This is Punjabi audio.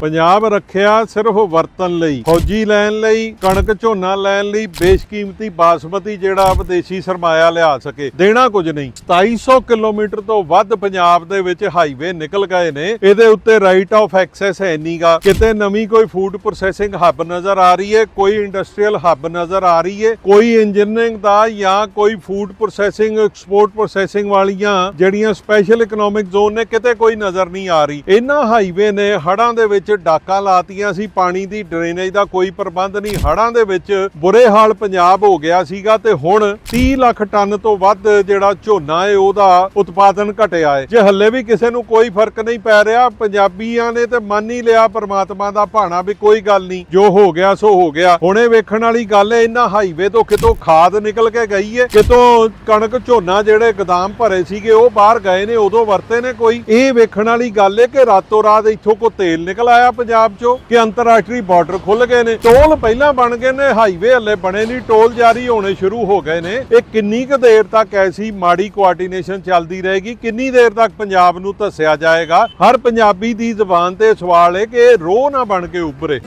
ਪੰਜਾਬ ਰੱਖਿਆ ਸਿਰਫ ਵਰਤਨ ਲਈ, ਫੌਜੀ ਲੈਣ ਲਈ, ਕਣਕ ਝੋਨਾ ਲੈਣ ਲਈ ਬੇਸ਼ਕੀਮਤੀ ਬਾਸਮਤੀ ਜਿਹੜਾ ਵਿਦੇਸ਼ੀ ਸਰਮਾਇਆ ਲਿਆ ਸਕੇ, ਦੇਣਾ ਕੁਝ ਨਹੀਂ। 2700 ਕਿਲੋਮੀਟਰ ਤੋਂ ਵੱਧ ਪੰਜਾਬ ਦੇ ਵਿੱਚ ਹਾਈਵੇ ਨਿਕਲ ਗਏ ਨੇ, ਇਹਦੇ ਉੱਤੇ ਰਾਈਟ ਆਫ ਐਕਸੈਸ ਹੈ ਨਹੀਂਗਾ ਕਿਤੇ ਨਵੀਂ ਕੋਈ ਫੂਡ ਪ੍ਰੋਸੈਸਿੰਗ ਹੱਬ ਨਜ਼ਰ ਆ ਰਹੀ ਹੈ, ਕੋਈ ਇੰਡਸਟਰੀਅਲ ਹੱਬ ਨਜ਼ਰ ਆ ਰਹੀ ਹੈ, ਕੋਈ ਇੰਜੀਨੀਅਰਿੰਗ ਦਾ ਜਾਂ ਕੋਈ ਫੂਡ ਪ੍ਰੋਸੈਸਿੰਗ ਐਕਸਪੋਰਟ ਪ੍ਰੋਸੈਸਿੰਗ ਵਾਲੀਆਂ ਜਿਹੜੀਆਂ ਸਪੈਸ਼ਲ ਇਕਨੋਮਿਕ ਜ਼ੋਨ ਨੇ, ਕਿਤੇ ਕੋਈ ਨਜ਼ਰ ਨਹੀਂ ਆ ਰਹੀ। ਇਹਨਾਂ ਹਾਈਵੇ ਨੇ ਹੜਾਂ ਦੇ ਵਿੱਚ ਡਾਕਾਂ ਲਾਤੀਆਂ ਸੀ, ਪਾਣੀ ਦੀ ਡਰੇਨੇਜ ਦਾ ਕੋਈ ਪ੍ਰਬੰਧ ਨਹੀਂ। ਹੜਾਂ ਦੇ ਵਿੱਚ ਬੁਰੇ ਹਾਲ ਪੰਜਾਬ ਹੋ ਗਿਆ ਸੀਗਾ ਤੇ ਹੁਣ 30 ਲੱਖ ਟਨ ਤੋਂ ਵੱਧ ਜਿਹੜਾ ਝੋਨਾ ਹੈ ਉਹਦਾ ਉਤਪਾਦਨ ਘਟਿਆ ਹੈ ਜੇ ਹੱਲੇ ਵੀ ਕਿਸੇ ਨੂੰ ਕੋਈ ਫ਼ਰਕ ਨਹੀਂ ਪੈ ਰਿਹਾ, ਪੰਜਾਬੀਆਂ ਨੇ ਤੇ ਮੰਨ ਹੀ ਲਿਆ ਪ੍ਰਮਾਤਮਾ ਦਾ ਭਾਣਾ ਵੀ ਕੋਈ ਗੱਲ ਨਹੀਂ। ਜੋ ਹੋ ਗਿਆ, ਸੋ ਹੋ ਗਿਆ। ਹੁਣੇ ਵੇਖਣ ਵਾਲੀ ਗੱਲ ਹੈ ਇਹਨਾਂ ਹਾਈਵੇ ਤੋਂ ਕਿਤੋਂ ਖਾਦ ਨਿਕਲ ਕੇ ਗਈ ਹੈ ਕਿਤੋਂ ਕਣਕ ਝੋਨਾ ਜਿਹੜੇ ਗਦਾਮ ਭਰੇ ਸੀਗੇ, ਉਹ ਬਾਹਰ ਗਏ ਨੇ, ਉਦੋਂ ਵਰਤੇ ਨੇ ਕੋਈ। ਇਹ ਵੇਖਣ ਵਾਲੀ ਗੱਲ ਹੈ ਕਿ ਰਾਤੋਂ ਰਾਤ ਇੱਥੋਂ ਕੋ ਤੇਲ ਨਿਕਲ ਆਇਆ ਪੰਜਾਬ ਚੋਂ ਕਿ ਅੰਤਰਰਾਸ਼ਟਰੀ ਬਾਰਡਰ ਖੁੱਲ ਗਏ ਨੇ। ਟੋਲ ਪਹਿਲਾਂ ਬਣ ਗਏ ਨੇ, ਹਾਈਵੇ ਹੱਲੇ ਬਣੇ ਨਹੀਂ। ਟੋਲ ਜਾਰੀ ਹੋਣੇ ਸ਼ੁਰੂ ਹੋ ਗਏ ਨੇ। ਇਹ ਕਿੰਨੀ ਕੁ ਦੇਰ ਤੱਕ ਐਸੀ ਮਾੜੀ ਕੋਆਰਡੀਨੇਸ਼ਨ ਚੱਲਦੀ ਰਹੇਗੀ? ਕਿੰਨੀ ਦੇਰ ਤੱਕ ਪੰਜਾਬ ਨੂੰ ਧੱਸਿਆ ਜਾਏਗਾ? ਹਰ ਪੰਜਾਬੀ ਦੀ ਜ਼ੁਬਾਨ ਤੇ ਸਵਾਲ ਹੈ ਕਿ ਇਹ ਰੋਹ ਨਾ ਬਣ ਕੇ ਉੱਭਰੇ।